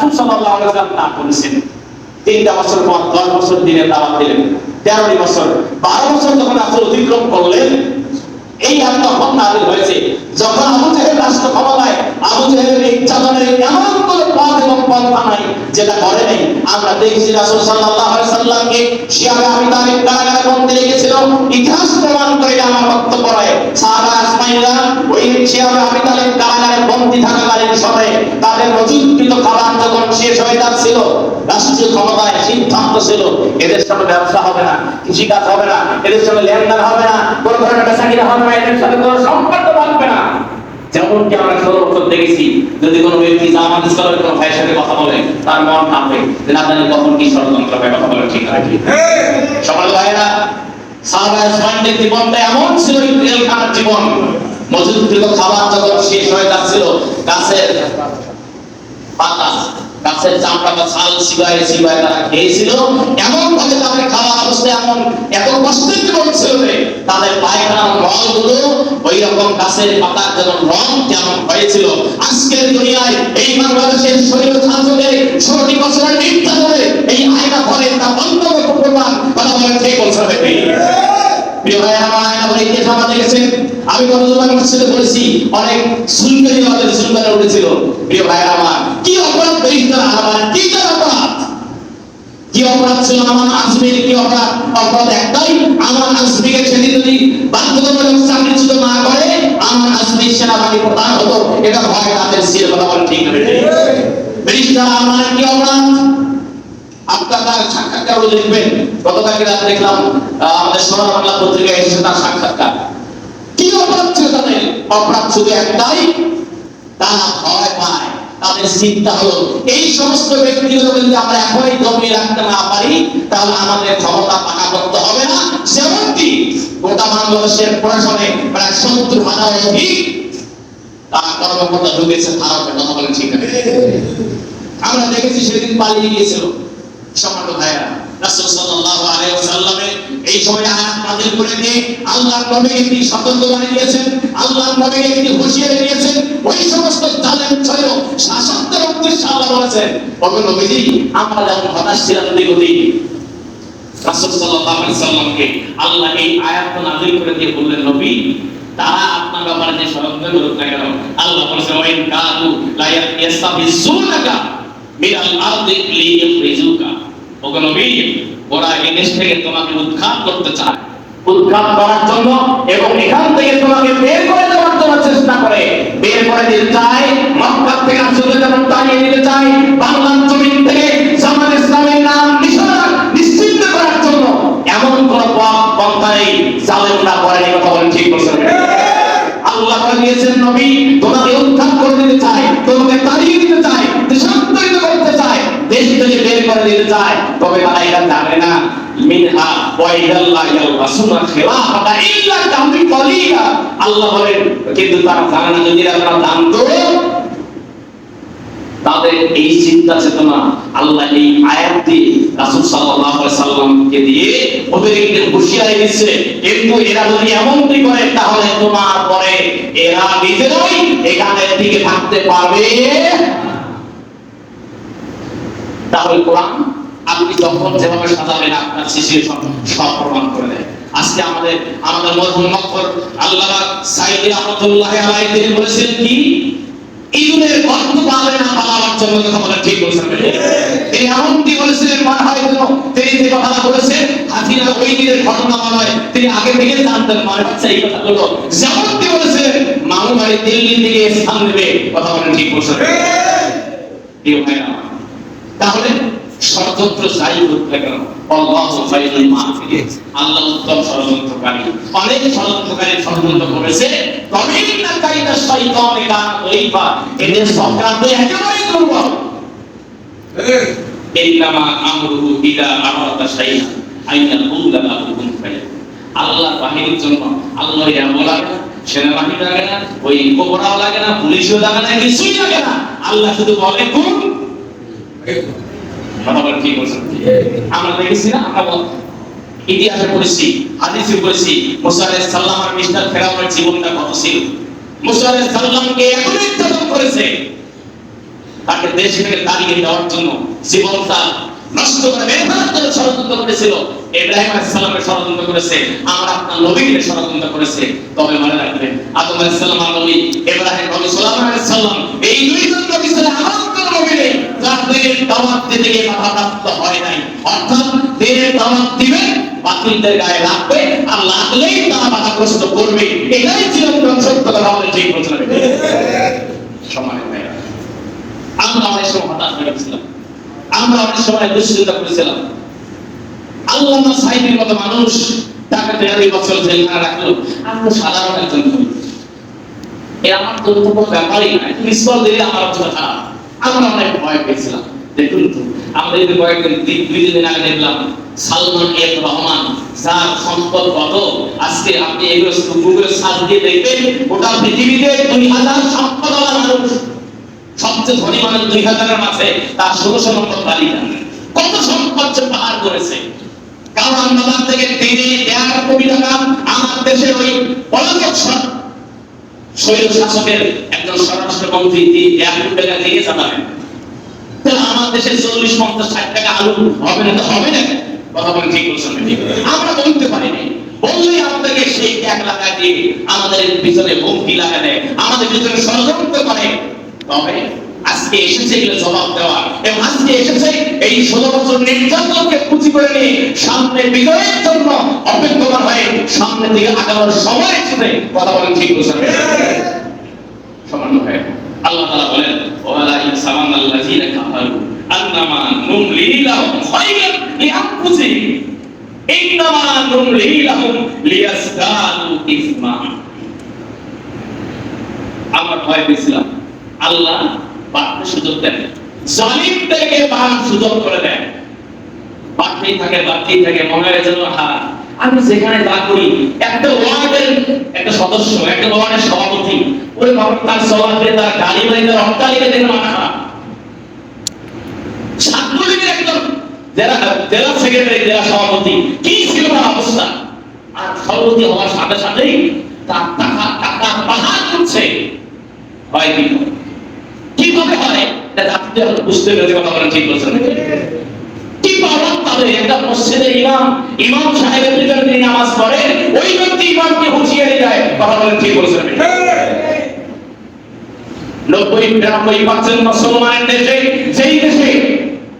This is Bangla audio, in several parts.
রাসূল সাল্লাল্লাহু আলাইহি ওয়াসাল্লাম তা করেছেন। তিনটা বছর পর দশ বছর দিনের দাওয়াত দিলেন। তেরোটি বছর, বারো বছর যখন রাসূল অতিক্রম করলেন, এই আয়াত তখন হয়েছে। যখন আবু জাহেল রাষ্ট্র ক্ষমতায়, আবু জাহেলের এমন পথ এবং পন্থা নাই, যেটা করে নাই। আমরা দেখছি রাসূল সাল্লাল্লাহু আলাইহি সাল্লামকে শিয়াবে আবি তালিব কারাগারে বন্দী রেখেছিল ইতিহাস প্রমাণ করে আমার বক্তব্য নয়। সাহাবা আসমাইরা ওই শিয়াবে আবি তালিব কারাগারে বন্দী থাকাকালীন সময়ে তাদের মজুদকৃত খাবার যখন শেষ হয়ে যাচ্ছিল, রাষ্ট্রীয় ক্ষমতায় সিদ্ধান্ত ছিল, এদের সাথে ব্যবসা হবে না, কৃষিকাজ হবে না, এদের সাথে লেনদেন হবে না, কোনো ধরনের বেচাকিনা হবে না, এদের সাথে কোনো সম্পর্ক থাকবে না। যেমনটি আমরা ষোলো দেখেছি যদি কোনো ব্যক্তি জামাত ইসলামের কোনো ভাইয়ের সাথে কথা বলে তার মন কাঁপে যে না জানি কখন কি ষড়যন্ত্র হবে কথা বলে ঠিক আছে সকাল ভাইয়েরা সাহাবা জীবনটা এমন ছিল জীবন। মজুদকৃত খাবার যখন শেষ হয়ে যাচ্ছিল গাছের পাতা গাছের চামড়া বা ছাল সিবাই সিবাই তারা খেয়েছিল। এমন ভাবে তাদের খাওয়া অবস্থা এমন এত কষ্টের তাদের পায়খানার রঙগুলো ওই রকম গাছের পাতার যেমন রং তেমন হয়েছিল। আজকের দুনিয়ায় এই বাংলাদেশের শরীর ছাত্রদের ষোলোটি বছরের এই আয়না ঘরে তা বন্ধ কথা ঠিক বলছে আমি অনেক সুলকানে উঠেছিল। কি অপরাধ অপরাধ? অপরাধ ছিল আমার কি অপরাধ? অপরাধ আমার আজমিকে সেনাবাহিনী প্রধান হতো, এটা ভয় তাদের ছিল, কথা বলে ঠিক হবে বেরিস্তার আমার কি অপরাধ? আপনার তার সাক্ষাৎকার লিখবেন। গতকালকে রাত দেখলাম আমাদের সোনার বাংলা পত্রিকায় এসেছে তার সাক্ষাৎকার। কি অপরাধ ছিল তাদের? অপরাধ শুধু একটাই, তারা ভয় পায়, তাদের চিন্তা হলো, এই সমস্ত ব্যক্তিগুলো যদি আমরা এখনই দমিয়ে রাখতে না পারি, তাহলে আমাদের ক্ষমতা পাকা করতে হবে না। যেমনটি গোটা বাংলাদেশের প্রশাসনে প্রায় সত্তর হাজার অধিক তারা কর্মকর্তা ঢুকেছে ভারতে কথা ঠিক আছে? আমরা দেখেছি সেদিন পালিয়ে গিয়েছিল সম্মানিত ভাইরা করে দিয়ে আল্লাহ এই আয়াত নাযিল করে দিয়ে বললেন, নবী, তারা ব্যাপারে যে ষড়যন্ত্র করুক না কেন আল্লাহ বলেছেন ওয়াইন কাদু লা ইয়াস্তাফিজুনাকা মিনাল আরদি লিইখরিজুকা। ওগো নবী, ওরা এই দেশ থেকে তোমাকে উৎখাত করতে চায়। উৎখাত করার জন্য এবং এখান থেকে তোমাকে বের করে দেওয়ার জন্য চেষ্টা করে। বের করে দিতে চায় মক্কা থেকে আসলে যেমন তাড়িয়ে দিতে চায়, বাংলার জমিন থেকে জামাত ইসলামের নাম নিশানা নিশ্চিন্ত করার জন্য। এমন কোন পথ, পন্থা নেই জালেমরা করেনি কথা বলেন ঠিক বলছেন। আল্লাহ বলে নবী, তোমাকে উদ্ধার করে দিতে চায়, তোমাকে তাড়িয়ে দিতে চায়, দেশান্তরিত করতে চায়, দেশ থেকে বের করে দিতে চায়, তবে তারা এটা জানে না। মিনহা ওয়াইদাল্লাহ ইয়াল রাসূল খিলাফাতা ইল্লা কামি কলিলা। আল্লাহ বলেন, কিন্তু তারা জানে না, যদি তারা জানতো, তাদের এই চিন্তা চেতনা, আল্লাহ এই আয়াত দিয়ে রাসূল সাল্লাল্লাহু আলাইহি সাল্লামকে দিয়ে ওদেরকে হুঁশিয়ারি দিচ্ছে কিন্তু এরা যদি এমনটি করে, তাহলে তোমার পরে এরা নিজেরাই এখানে টিকে থাকতে পারবে। তাহলে কোরআন আপনি যখন যেভাবে সাজাবেন, আপনার শিশির সব প্রমাণ করে দেয়। আজকে আমাদের আমাদের মরহুম মকবর আল্লাহ সাইদি রহমতুল্লাহ আলাইহি বলেছিলেন কি? ইঁদুরের গর্ত পাবে না পালাবার জন্য কথা বলা ঠিক বলছেন তিনি এমনটি বলেছিলেন মনে হয় যেন তিনি যে কথাটা বলেছেন হাজিরা ওই দিনের ঘটনা মনে হয় তিনি আগে থেকে জানতেন মনে হচ্ছে এই কথাগুলো। যেমনটি বলেছিলেন মামু ভাই দিল্লি থেকে স্থান দেবে কথা বলেন ঠিক বলছেন। আমার, তাহলে ষড়যন্ত্র যাই হোক না কেন আল্লাহু উত্তম ষড়যন্ত্রকারী। অনেক ষড়যন্ত্রকারী ষড়যন্ত্র করেছে। তবে না কাইদা শয়তানে কান ওইবা এদের সংক্রান্ত একেবারে দুর্বল। ইন্নামা আমরুহু ইদা আরাদা শাইআন আইয়াকুলা লাহু কুন আল্লাহ বাহিনীর জন্য আল্লাহ এমন লাগে না সেনাবাহিনী লাগে না ওই কোবরাও লাগে না পুলিশও লাগে না কিছুই লাগে না। আল্লাহ শুধু বলে কুন কি বলছেন। আমরা দেখেছি না, আমরা ইতিহাসে পড়েছি, হাদিসে পড়েছি, মুসা আলাইহিস সালাম আর মিস্টার ফেরাউনের জীবনটা কত ছিল? মুসা আলাইহিস সালামকে নির্যাতন করেছে, তাকে দেশ থেকে তাড়িয়ে দেওয়ার জন্য জীবনটা নষ্ট করে বের করার ষড়যন্ত্র করেছিল। ইব্রাহিম আলাইহিস সালামের ষড়যন্ত্র করেছে, আমার আপনার নবীকে ষড়যন্ত্র করেছে। তবে মনে রাখবেন, আদম আলাইহিস সালাম আর নবী ইব্রাহিম নবী সাল্লাল্লাহু আলাইহি সাল্লাম এই দুইজন নবী ছাড়া আমার নবী নেই নাই। অর্থাৎ দিবে গায়ে আর লাগলেই করবে। আমরা সময় আমরা করেছিলাম। মতো মানুষ তাকে তেরো বছর জেলখানা রাখল। আমি সাধারণ একজন এ আমার কোনো ব্যাপারই নয় তুমি স্থল দিলে আমার অবস্থা খারাপ। আমরা অনেক ভয় পেয়েছিলাম। দেখুন তো আমাদের এই কয়েকদিন দুই- দিন আগে দেখলাম সালমান এফ রহমান, যার সম্পদ কত, আজকে আপনি এগুলো গুগলে সার্চ দিয়ে দেখবেন, গোটা পৃথিবীতে দুই হাজার সম্পদ মানুষ, সবচেয়ে ধনী মানুষ দুই হাজারের মাঝে, তার ষোলোশো নম্বর তালিকা। কত সম্পদ সে পাহাড় করেছে। কারণ বাজার থেকে দিনে দেড় কোটি টাকা আমার দেশের ওই পলাতক সর- স্বৈর শাসকের একজন স্বরাষ্ট্রমন্ত্রী তিনি এক টাকা দিয়ে চালাবেন। তাহলে আমার দেশে চল্লিশ, পঞ্চাশ, ষাট টাকা আলু হবে না তো হবে না কথা বলে ঠিক বলছেন আমরা বলতে পারিনি বললেই আমাদেরকে সেই ট্যাগ লাগায় দিয়ে আমাদের পিছনে লাগা দেয় আমাদের পিছনে ষড়যন্ত্র করে। তবে আজকে এসেছে এগুলো জবাব দেওয়া। এবং আজকে এসেছে এই ষোলো বছর নির্যাতনকে পুঁজি করে নিয়ে সামনে বিজয়ের জন্য অপেক্ষমান হয়ে সামনে দিকে আগানোর সময় এসেছে। কথা বলেন ঠিক বলছেন সমান হয় আল্লাহ তাআলা বলেন, ওয়ালা ইনসামান আল্লাযীনা কাফারু আন্নামা নুমলি লাহুম খায়রান লিআনফুসিহিম। ইন্নামা নুমলি লাহুম লিয়াসদাদু ইসমা আমরা ভয় পেয়েছিলাম। আল্লাহ বাড়তে সুযোগ দেন। জালিমদেরকে বাড়ার সুযোগ করে দেন। বাড়তেই থাকে বাড়তেই থাকে মনে হয় যেন আমি যেখানে যা করি, একটা ওয়ার্ডের একটা সদস্য, একটা ওয়ার্ডের সভাপতি ওই বাবা, তার সভাপতি তার গাড়ি বাড়ি তার অট্টালিকা দেখে মাথা খারাপ। ছাত্রলীগের একজন জেলা জেলা সেক্রেটারি জেলা সভাপতি, কি ছিল তার অবস্থা? আর সভাপতি হওয়ার সাথে সাথেই তার টাকা টাকা পাহাড় করছে। হয় কি? কীভাবে হয় জাতিতে বুঝতে পেরেছে কথা বলেন ঠিক বলছেন কি পাওয়ার তাদের একটা মসজিদে ইমাম ইমাম সাহেবের পিছনে তিনি নামাজ পড়ে, ওই ব্যক্তি ইমামকে হুঁশিয়ারি দেয়। কথা বলেন ঠিক বলছেন নব্বই বিরানব্বই পার্সেন্ট মুসলমানের দেশে, যেই দেশে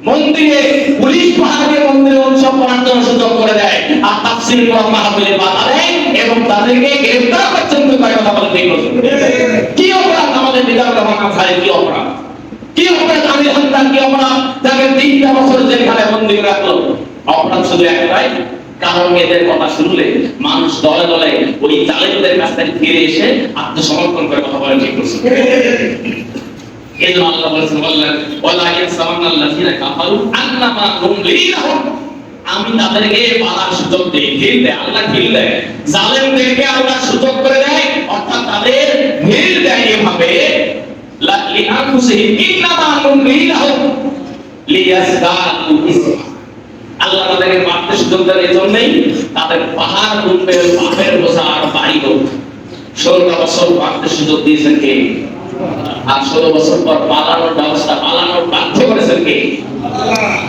মন্দিরে, পুলিশ পাহাড়ে মন্দিরে উৎসব করার জন্য সুযোগ করে দেয়, আর তাফসির কোরআন মাহফিলে বাধা দেয় এবং তাদেরকে গ্রেফতার পর্যন্ত করে কথা বলে ঠিক বলছেন কি খায় কি অপরাধ? কি অপরাধ? আমি হত্যা কি অপরাধ? তিনটা বছর বন্দি রাখল। অপরাধ শুধু একটাই, কারণ এদের কথা শুনলে মানুষ দলে দলে ওই কাছ থেকে ফিরে এসে আত্মসমর্পণ করে কথা ঠিক করছে। আমি তাদেরকে পালার সুযোগ দেই আল্লাহ ঢিল দেয় জালেমদেরকে আল্লাহ সুযোগ করে দেয়, অর্থাৎ তাদের ঢিল দেয় এভাবে। লা- লিআনফুসিহিম ইন্নামা নুমলি লাহুম ইসমা। আল্লাহ তাদেরকে মারতে সুযোগ দেন এই জন্যই তাদের পাহাড় গুনবে পাপের বোঝা আর বাড়িব ষোলোটা বছর মারতে সুযোগ দিয়েছেন কে? আর ষোলো বছর পর পালানোর ব্যবস্থা, পালানোর বাধ্য করেছেন কে?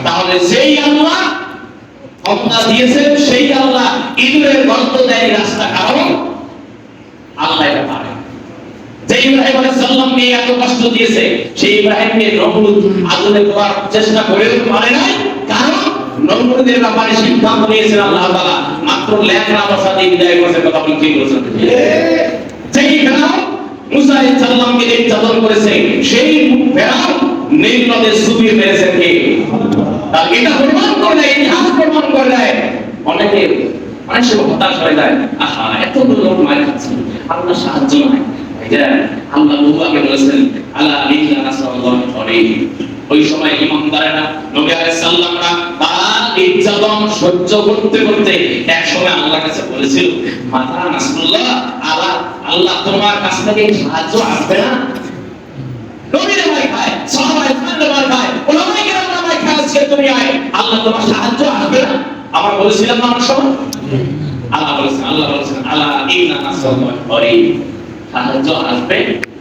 তাহলে সেই আল্লাহ ক্ষমতা দিয়েছেন, সেই আল্লাহ ইঁদুরের গর্ত দেয় রাস্তা কারণ আল্লাহ এটা যে ইব্রাহিম আলাইহিস সালামকে এত কষ্ট দিয়েছে সেই ইব্রাহিমকে নমরুদ আগুনে দেওয়ার চেষ্টা করেও পারে নাই, কারণ নমরুদের ব্যাপারে সিদ্ধান্ত নিয়েছেন আল্লাহ তাআলা। মাত্র ল্যাংড়া বসা দিয়ে বিদায় করছে, কথা বলে বলছেন? যেই ফেরাও মুসা আলাইহিস সালামকে নির্যাতন করেছে, সেই ফেরাও নীল নদে সুবিয়ে মেরেছেন কে? আর এটা প্রমাণ করে দেয় ইতিহাস প্রমাণ করে দেয় অনেকে অনেক হতাশ হয়ে যায়, আহা এত লোক মায়ের খাচ্ছে আল্লাহ সাহায্য নাই। এটা আল্লাহ নবুয়াকে বলেছেন, আলা ইন্না নাসাল্লাহু আলাইহি। ওই সময় ইমানদারেরা, নবী আলাইহিস সালামরা তারা নির্যাতন সহ্য করতে করতে এক সময় আল্লাহর কাছে বলেছিল, মাতা নাসরুল্লাহ, আল্লাহ আল্লাহ তোমার কাছ থেকে সাহায্য আসবে না? নবীরে আল্লাহ বলেছিলাম আল্লাহ বলেছেন আল্লাহ বলেছেন আল্লাহ ইন্না নাসাল্লাহু সাহায্য আসবে,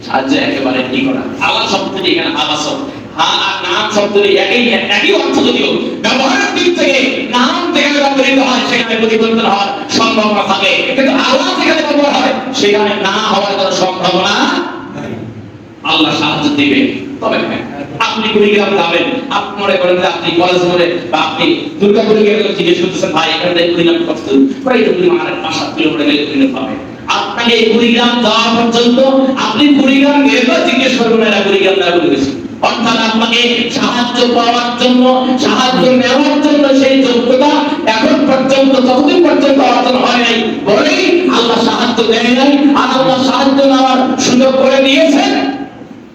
সাহায্য একেবারে করা। আল্লাহ শব্দটি এখানে হ্যাঁ আর নাম শব্দটি একই একই অর্থ যদিও ব্যবহারের দিক থেকে নাম হয়, সেখানে পরিবর্তন হওয়ার সম্ভাবনা থাকে। কিন্তু যেখানে ব্যবহার হয়, সেখানে না হওয়ার কোনো সম্ভাবনা আল্লাহ সাহায্য দিবে। তবে আপনি কুড়িগ্রাম যাবেন, আপনি মনে করেন যে আপনি কলেজ মোড়ে বা আপনি দুর্গাপুরে গেলে জিজ্ঞেস করতেছেন, ভাই, এখান কুড়িগ্রাম পাঁচ সাত কিলোমিটার গেলে কুড়িগ্রাম পাবে আপনাকে কুড়িগ্রাম যাওয়া পর্যন্ত আপনি কুড়িগ্রাম গেলে তো জিজ্ঞেস করবেন, এরা কুড়িগ্রাম না বলে গেছি অর্থাৎ আপনাকে সাহায্য পাওয়ার জন্য, সাহায্য নেওয়ার জন্য সেই যোগ্যতা এখন পর্যন্ত ততদিন পর্যন্ত অর্জন হয় নাই, বলেই আল্লাহ সাহায্য দেয় নাই। আর আল্লাহ সাহায্য নেওয়ার সুযোগ করে দিয়েছেন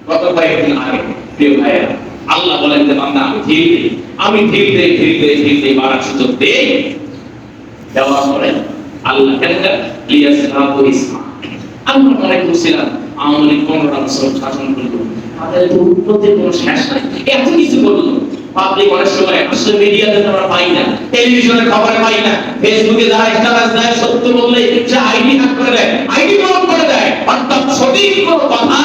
গত কয়েকদিন আগে, প্রিয় ভাইয়া আল্লাহ বলেন যে, বান্দা, আমি ধীরে আমি ধীরে ধীরে ধীরে বাড়ার সুযোগ দেই। দেওয়ার পরে আল্লাহ কেন লিয়াসরাবু ইসমা আমরা মনে করছিলাম আওয়ামী লীগ পনেরোটা বছর শাসন করল। তাদের তো উন্নতির কোনো শেষ নাই। এত কিছু করল। পাবলিক অনেক সময় আসলে মিডিয়াতে আমরা পাই না টেলিভিশনের খবরে পাই না। ফেসবুকে যারা স্ট্যাটাস দেয় সত্য বললে সে আইডি হ্যাক করে দেয় আইডি ব্লক করে দেয়। অর্থাৎ সঠিক কোনো কথা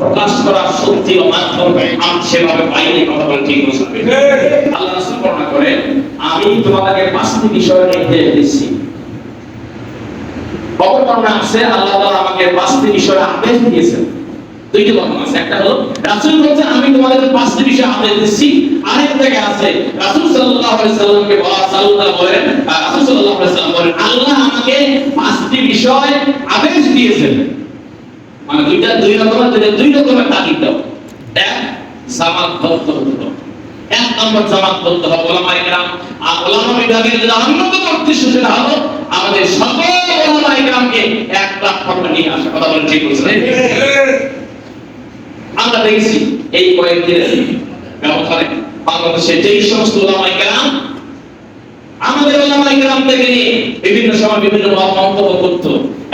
প্রকাশ করার শক্তি ও মাধ্যম আমি সেভাবে কথা বলে ঠিক আল্লাহ রাসূল বর্ণনা করে আমি তোমাদেরকে পাঁচটি বিষয় নির্দেশ দিচ্ছি আছে আল্লাহ আমাকে পাঁচটি বিষয় আদেশ দিয়েছেন। দুইটি আছে। একটা হলো আমি তোমাদেরকে পাঁচটি বিষয় আদেশ দিচ্ছি। আরেক জায়গায় আছে সাল্লামকে বলা বলেন সাল্লাম বলেন, আল্লাহ আমাকে পাঁচটি বিষয় আদেশ দিয়েছেন। মানে দুইটা দুই রকমের দুই রকমের তাগিদ দাও। এক জামাত নম্বর জামাত বদ্ধ হবে ওলামা ইকরাম আর ওলামা বিভাগের অন্যতম উদ্দেশ্য সেটা হলো আমাদের সকল ওলামা ইকরামকে এক প্ল্যাটফর্মে নিয়ে আসা কথা বলেন ঠিক বলছেন? আমরা দেখেছি এই কয়েকদিনের ব্যবধানে বাংলাদেশে যেই সমস্ত ওলামা ইকরাম আমাদের ওলামা ইকরাম থেকে নিয়ে বিভিন্ন সময় বিভিন্ন মন্তব্য করতো।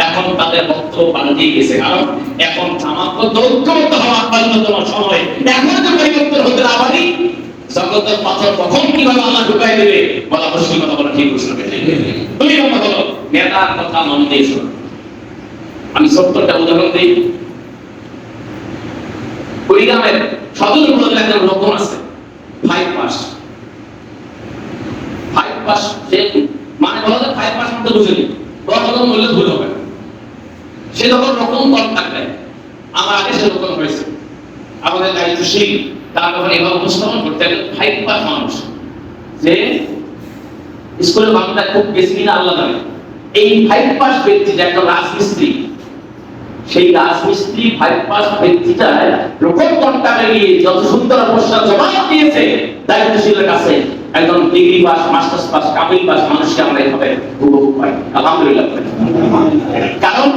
এখন তাদের বক্তব্য পাল্টে গেছে। কারণ এখন জামাতবদ্ধ ঐক্যবদ্ধ হওয়ার অন্যতম সময়। এখন যে পরিবর্তন হতে আবারই জগতের পাথর কখন কীভাবে আল্লাহ ঢুকাই দেবে? বলা মুশকিল কথা বলা ঠিক হবে দুই নম্বর হলো, নেতার কথা মন দিয়ে শোনো। আমি সত্তরটা উদাহরণ দিই। কুড়িগ্রামের সদর উপজেলার একজন লোকন আছে ফাইভ পাস ফাইভ পাস সে মানে বলা যায় ফাইভ পাস মধ্যে বুঝেনি রকম বললে ভুল হবে সে যখন রকম কম থাকবে, আমার আগে সে রকম হয়েছে। আমাদের দায়িত্বশীল। তার যখন এভাবে উপস্থাপন করতেন ফাইভ পাস মানুষ। যে স্কুলে বাংলা খুব বেশি কিনা আল্লাহ জানে। এই ফাইভ পাস ব্যক্তি যে একটা রাজমিস্ত্রি, সেই রাজমিস্ত্রি ফাইভ পাস ব্যক্তিটা রকম কন্টাকে গিয়ে যত সুন্দর প্রশ্ন জবাব দিয়েছে, দায়িত্বশীলের কাছে একজন ডিগ্রি পাস মাস্টার্স পাস কামিল পাস মানুষকে আমরা এভাবে উপভোগ পাই। আলহামদুলিল্লাহ। কারণ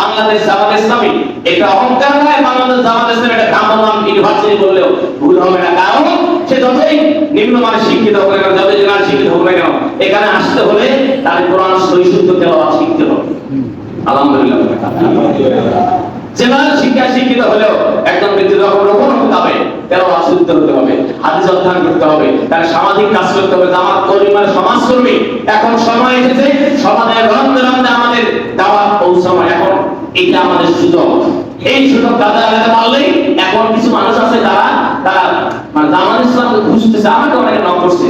বাংলাদেশ জামাত ইসলামী, এটা অহংকার নয়, বাংলাদেশ জামাত ইসলামী এটা কামনাম ইউনিভার্সিটি বললেও ভুল হবে না। কারণ সে যতই নিম্নমানের শিক্ষিত হোক না কেন, যতই জেনারেল শিক্ষিত হোক না কেন, এখানে আসতে হলে তার কোরআন সহি শুদ্ধ তেলাওয়াত শিখতে হবে। আলহামদুলিল্লাহ। জেনারেল শিক্ষা শিক্ষিত হলেও একজন ব্যক্তি যখন রোপণ হতে হবে তেলাওয়াত শুদ্ধ হতে হবে, হাদিস অধ্যয়ন করতে হবে, তার সামাজিক কাজ করতে হবে, জামাত কর্মী মানে সমাজ কর্মী এখন সময় এসেছে, সমাজের রন্ধে রন্ধে আমাদের দাওয়াত পৌঁছানো এটা আমাদের সুযোগ। এই সুযোগ কাজে লাগাতে পারলেই এখন কিছু মানুষ আছে তারা তারা মানে জামাত ইসলামকে খুঁজতেছে, আমাকে অনেকে নক করছে।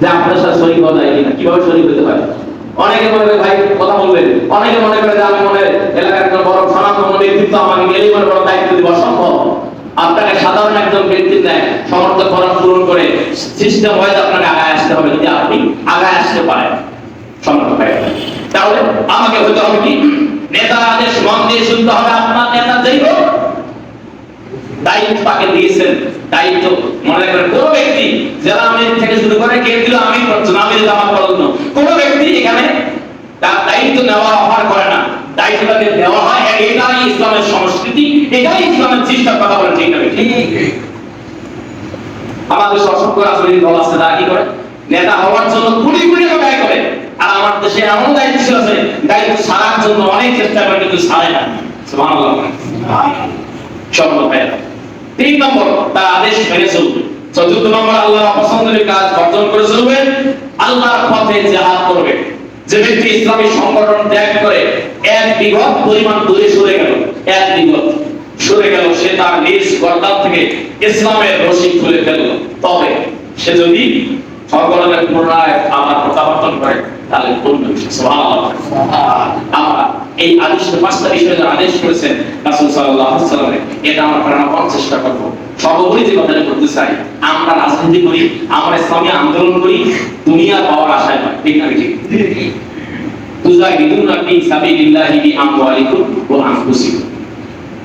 যে আপনার সাথে শরীর হওয়া যায় কিনা, কীভাবে শরীর হতে পারে? অনেকে মনে করে, ভাই, কথা বলবেন। অনেকে মনে করে যে, আমি মনে এলাকার একজন বড় সনাতন ব্যক্তিত্ব আমাকে গেলেই মনে বড় দায়িত্ব দিব, অসম্ভব। আপনাকে সাধারণ একজন ব্যক্তির নেয় সমর্থ করার পূরণ করে সিস্টেম ওয়াইজ আপনাকে আগায় আসতে হবে, যদি আপনি আগায় আসতে পারেন। হয় তাহলে আমাকে হতে হবে কি? মন দিয়ে শুনতে হবে, আপনার নেতা দায়িত্ব তাকে দিয়েছেন, দায়িত্ব মনে করেন কোন ব্যক্তি জেলা আমির থেকে শুরু করে কে দিল, আমি আমার কোন ব্যক্তি এখানে তার দায়িত্ব নেওয়া অফার করে না। দায়িত্বটাকে দেওয়া হয় এটাই ইসলামের সংস্কৃতি, এটাই ইসলামের চেষ্টা কথা বলে ঠিক আমাদের অসংখ্য রাজনৈতিক দল আছে, তারা কি করে? নেতা হওয়ার জন্য কোটি টাকা ব্যয় করে। আর আমার দেশে এমন দায়িত্বশীল আছে দায়িত্ব সারার জন্য অনেক চেষ্টা করে, কিন্তু সারে না। সুবহানাল্লাহ সম্ভব হয়। তিন নম্বর, তার আদেশ মেনে চলবে। চতুর্থ নম্বর, আল্লাহ পছন্দের কাজ বর্জন করে চলবে। আল্লাহর পথে জিহাদ করবে। যে ব্যক্তি ইসলামী সংগঠন ত্যাগ করে, এক বিঘত পরিমাণ দূরে সরে গেল, এক বিঘত সরে গেল, সে তার নিজ গর্দান থেকে ইসলামের রশি খুলে ফেলল। তবে সে যদি সর্বদলের পুনরায় আবার প্রত্যাবর্তন করে আমরা এই আদেশ পাঁচটা বিষয়ের আদেশ করেছেন, রাসূল সাল্লাল্লাহু আলাইহি এটা আমরা প্রেরণা চেষ্টা করব। সর্বোপরি যে কথাটা করতে চাই, আমরা রাজনীতি করি, আমরা ইসলামী আন্দোলন করি, দুনিয়া পাওয়ার আশায় নয়। ঠিক না, ঠিক? তুজাহিদুনা ফি সাবিলিল্লাহি বিআমওয়ালিকুম ওয়া আনফুসিকুম।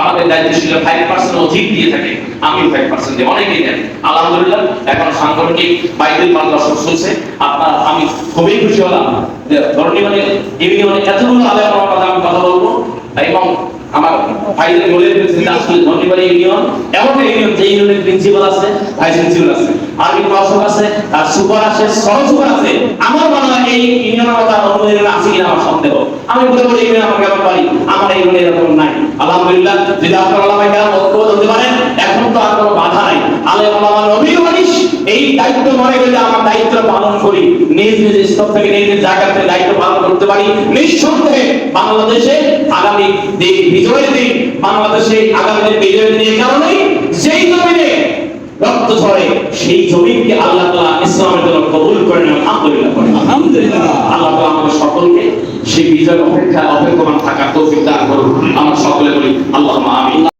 আমাদের দায়িত্ব ছিল ফাইভ পার্সেন্ট অধিক দিয়ে থাকে আমি ফাইভ পার্সেন্ট দিয়ে। অনেকেই দেন আলহামদুলিল্লাহ, এখন সাংগঠনিক বাইতুল মাল দর্শক চলছে আপনার, আমি খুবই খুশি হলাম যে ধরনী মানে ইউনিয়নে এতগুলো আলেম আমার আমি কথা বলব। এবং আমার ভাইদের বলে দিয়েছে যে আসলে ধনীবাড়ি ইউনিয়ন এমন ইউনিয়ন, যে ইউনিয়নের প্রিন্সিপাল আছে ভাইস প্রিন্সিপাল আছে আর্মি প্রশাসক আছে আর সুপার আছে, সহ আছে। আমার মনে হয় এই ইউনিয়নের কথা ইউনিয়নে আছে কিনা আমার সন্দেহ। আমি বলে বলি, ইউনিয়ন আমার কেমন পারি। আমার ইউনিয়নে এরকম নাই। আলহামদুলিল্লাহ যদি আপনার এখন তো আর কোনো বাধা নাই। আলে অভিমানিস এই দায়িত্ব মনে করলে আমার দায়িত্ব পালন করি, নিজ নিজ স্তর থেকে নিজ নিজ জায়গাতে দায়িত্ব পালন করতে পারি, নিঃসন্দেহে বাংলাদেশে আগামী দিন, বিজয়ের দিন, বাংলাদেশে আগামী দিন বিজয়ের দিন কারণেই সেই জমিনে রক্ত ঝরে সেই জমিনকে আল্লাহ তালা ইসলামের জন্য কবুল করেন আলহামদুলিল্লাহ করেন। আলহামদুলিল্লাহ। আল্লাহ তালা আমাদের সকলকে সেই বিজয়ের অপেক্ষা অপেক্ষমান থাকার তৌফিক দান করুন। আমরা সকলে বলি আল্লাহ আমিন।